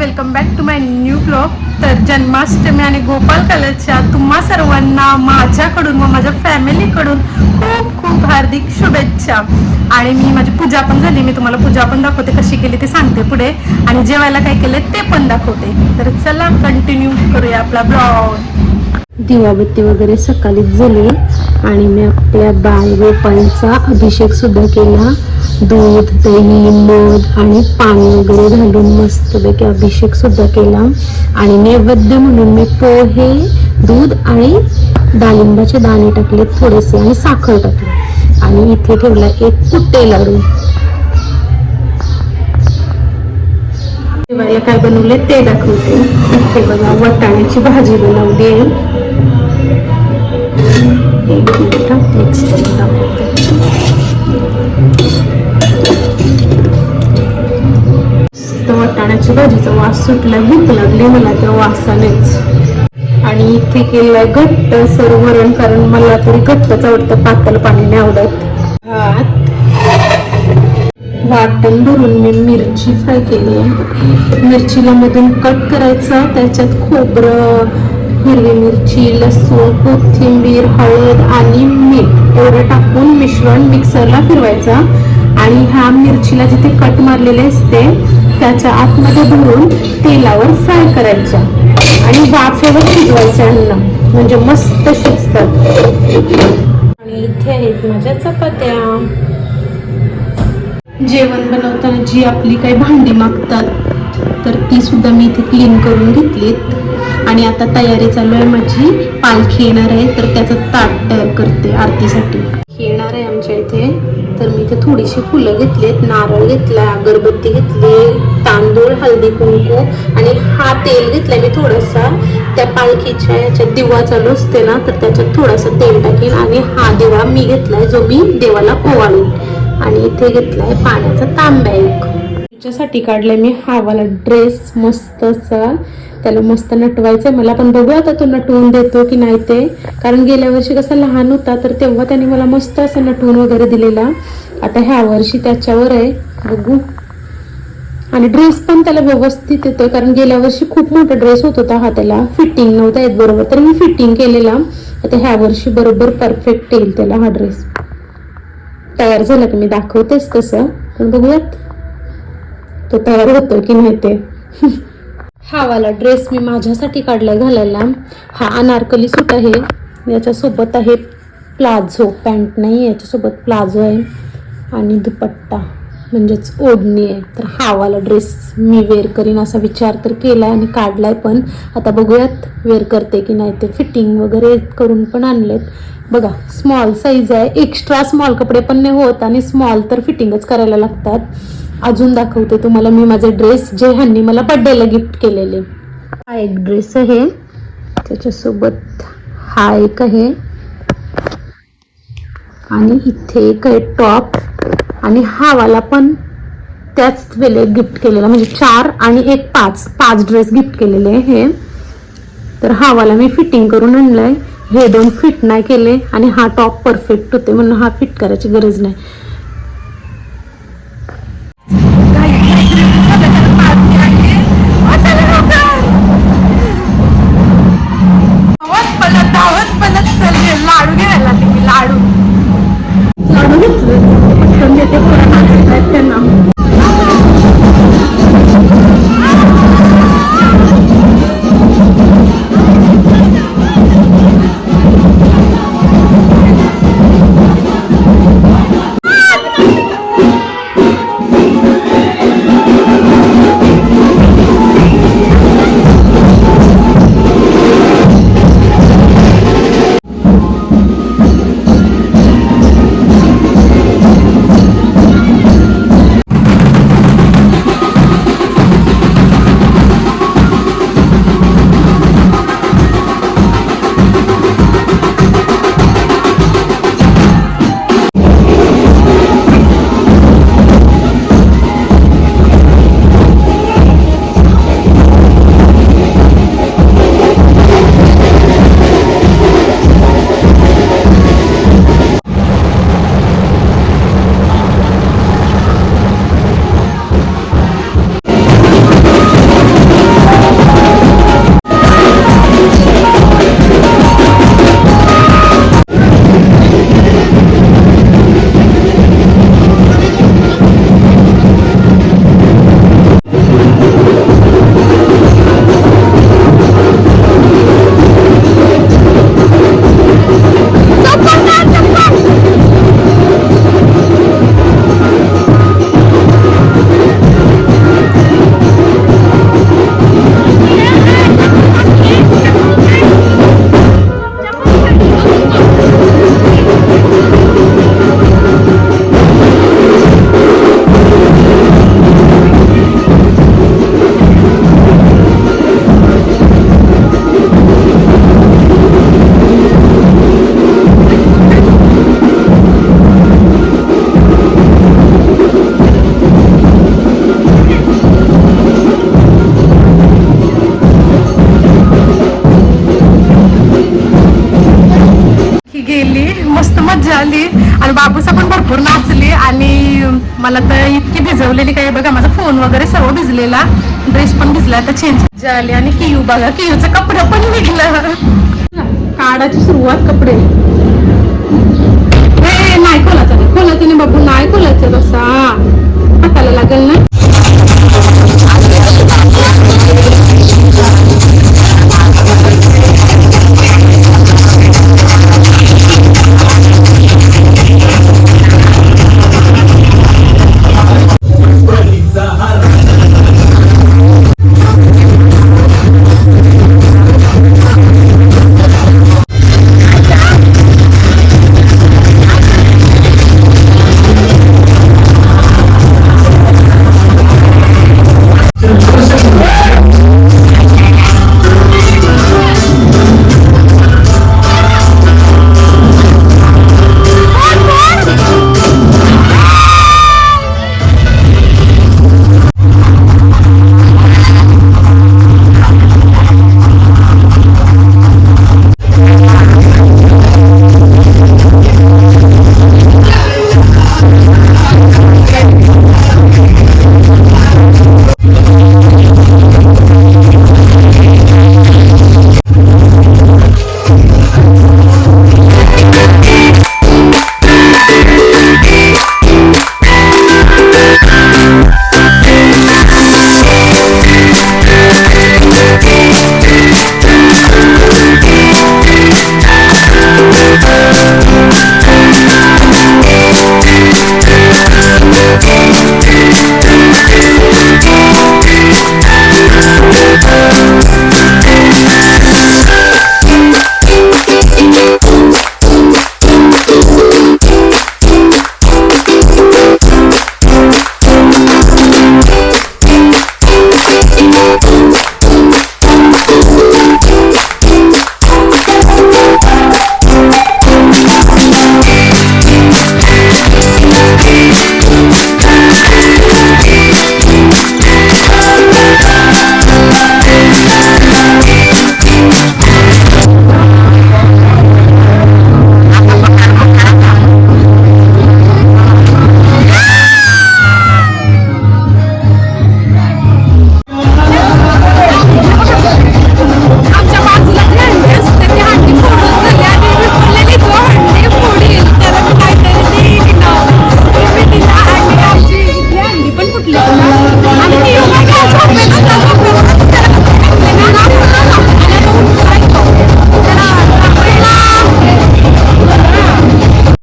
Welcome back to my new blog तर जन्माष्टमी आणि गोपाल कलरच्या तुम्हा सर्वांना माझ्याकडून व माझ्या फॅमिलीकडून खूप खूप हार्दिक शुभेच्छा. आणि मी माझी पूजा पण झाली मी तुम्हाला पूजा पण दाखवते कशी केली ते सांगते पुढे. आणि जेवायला काय केलं ते पण दाखवते. तर चला कंटिन्यू करूया आपला ब्लॉग दिवाबत्ती वगैरे सकाळीच झाली आणि मी आपल्या बाळगोपांचा अभिषेक सुद्धा केला. दूध दही मध आणि पाणी वगैरे घालून मस्तपैकी अभिषेक सुद्धा केला. आणि नैवेद्य म्हणून मी पोहे दूध आणि डाळिंबाचे दाणे टाकले थोडेसे आणि साखर टाकली. आणि इथे ठेवला एक पुट्टे लाडू. जेवायला काय बनवले ते दाखवते. ते बघा वाटाण्याची भाजी बनवली आहे एक मिनिट दाखवते वाटाण्याची भाजीचा वास सुटला भूक लागली मला त्या वासानेच. आणि इथे केलंय घट्ट सरोवरण कारण मला तरी घट्टच आवडतं पातळ पाणी नाही आवडत. भात. वाटण भरून मी मिरची फ्राय केली. मिरचीला मधून कट करायचं त्याच्यात खोबरं हिरवी मिरची लसूण कोथिंबीर हळद आणि मीठ. एवढं टाकून मिश्रण मिक्सरला फिरवायचा. आणि ह्या मिरचीला जिथे कट मारलेले असते त्याच्या आतमध्ये भरून तेलावर फ्राय करायच्या आणि वाफेवर शिजवायचे अन्न. म्हणजे मस्त शिजतात आणि इथे आहेत माझ्या चपात्या. जेवण बनवताना जी आपली काही भांडी मागतात तर ती सुद्धा मी इथे क्लीन करून घेतलीत. आणि आता तयारी चालू आहे. माझी पालखी येणार आहे तर त्याचं ताट तयार करते आरतीसाठी. येणार आहे आमच्या इथे. तर मी इथे थोडीशी फुलं घेतलीत नारळ घेतला अगरबत्ती घेतली तांदूळ हळदी कुंकू आणि हा तेल घेतलाय मी थोडासा त्या पालखीच्या याच्यात दिवा चालू असते ना तर त्याच्यात थोडासा तेल टाकेन आणि हा दिवा मी घेतलाय जो मी देवाला ओवाळीन आणि इथे घेतलाय पाण्याचा तांब्या एक. तुमच्यासाठी काढलाय मी हा वाला ड्रेस मस्त असा त्याला मस्त नटवायचं आहे मला पण बघू आता तो नटवून देतो की नाही ते. कारण गेल्या वर्षी कसा लहान होता तर तेव्हा त्याने मला मस्त असं नटवून वगैरे दिलेला. आता ह्या वर्षी त्याच्यावर आहे. बघू. आणि ड्रेस पण त्याला व्यवस्थित येतोय कारण गेल्या वर्षी खूप मोठा ड्रेस होत होता हा त्याला. फिटिंग नव्हता येत बरोबर. तर मी फिटिंग केलेला. आता ह्या वर्षी बरोबर परफेक्ट येईल त्याला हा ड्रेस तयार झाला की मी दाखवतेच तसं. पण बघूयात. तो तयार होतो की नाही ते. हा वाला ड्रेस मी माझ्यासाठी काढला घालायला. हा अनारकली सूट आहे. याच्यासोबत आहे प्लाझो. पॅन्ट नाही याच्यासोबत प्लाझो आहे. आणि दुपट्टा. म्हणजेच ओढणी आहे. तर हा वाला ड्रेस मी वेअर करीन असा विचार तर केला आहे आणि काढला आहे पण. आता बघूयात वेअर करते की नाही ते. फिटिंग वगैरे करून पण आणलेत. बघा स्मॉल साईज आहे. एक्स्ट्रा स्मॉल कपडे पण नाही होत आणि स्मॉल तर फिटिंगच करायला लागतात. अजून दाखवते तुम्हाला मी माझे ड्रेस जे ह्यांनी मला बड्डेला गिफ्ट केलेले. हा एक ड्रेस आहे. त्याच्यासोबत हा एक आहे. आणि इथे एक आहे टॉप आणि हा वाला पण त्याच वेळेला गिफ्ट केलेला. म्हणजे चार आणि एक पाच. पाच ड्रेस गिफ्ट केलेले आहे हे. तर हा वाला मी फिटिंग करून आणलाय. हे दोन फिट नाही केले. आणि हा टॉप परफेक्ट होते म्हणून हा फिट करायची गरज नाही. झाली. आणि बाबूसा पण भरपूर नाचली आणि मला तर इतकी भिजवलेली काय बघा माझा फोन वगैरे सर्व भिजलेला. ड्रेस पण भिजला तर चेंज झाली. आणि कियू बघा कियूचं कपडं पण निघलं. काढाची सुरुवात कपडे. नाही खोलाचं नाही. खोलाचं नाही बाबू नाही खोलाचं तसा हाताला लागेल ना?